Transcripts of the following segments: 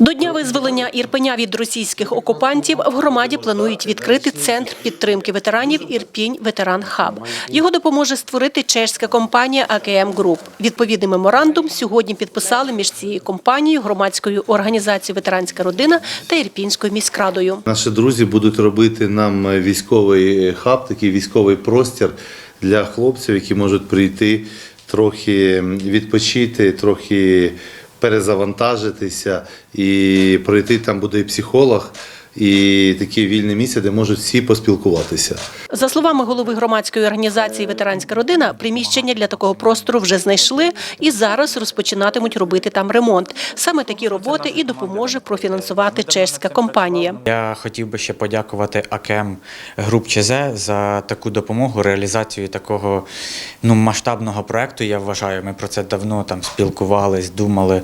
До дня визволення Ірпеня від російських окупантів в громаді планують відкрити центр підтримки ветеранів Ірпінь Ветеран Хаб. Його допоможе створити чеська компанія АКМ Груп. Відповідний меморандум сьогодні підписали між цією компанією, громадською організацією Ветеранська родина та Ірпінською міськрадою. Наші друзі будуть робити нам військовий хаб, такий військовий простір для хлопців, які можуть прийти трохи відпочити, трохи перезавантажитися і пройти там буде і психолог. І таке вільне місце, де можуть всі поспілкуватися. За словами голови громадської організації Ветеранська родина, приміщення для такого простору вже знайшли і зараз розпочинатимуть робити там ремонт. Саме такі роботи і допоможе профінансувати чеська компанія. Я хотів би ще подякувати АКМ груп ЧЗ за таку допомогу, реалізацію такого ну, масштабного проекту. Я вважаю, ми про це давно там спілкувались, думали,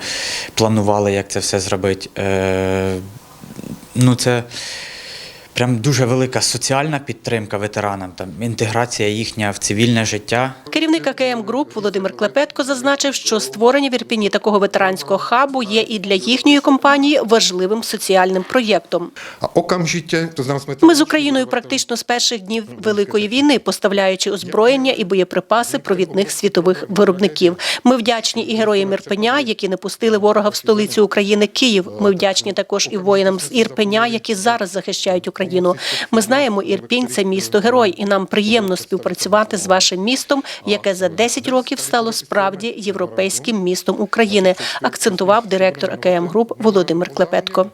планували, як це все зробити. Ну, це прям дуже велика соціальна підтримка ветеранам, там, інтеграція їхня в цивільне життя. Керівник АКМ Груп Володимир Клепетко зазначив, що створення в Ірпіні такого ветеранського хабу є і для їхньої компанії важливим соціальним проєктом. Okamžitě, to znamená, jsme Ми з Україною практично з перших днів Великої війни, поставляючи озброєння і боєприпаси провідних світових виробників. Ми вдячні і героям Ірпеня, які не пустили ворога в столицю України Київ. Ми вдячні також і воїнам з Ірпеня, які зараз захищають Україну. Ми знаємо, Ірпінь це місто герой, і нам приємно співпрацювати з вашим містом, яке за 10 років стало справді європейським містом України. Акцентував директор АКМ Груп Володимир Клепетко.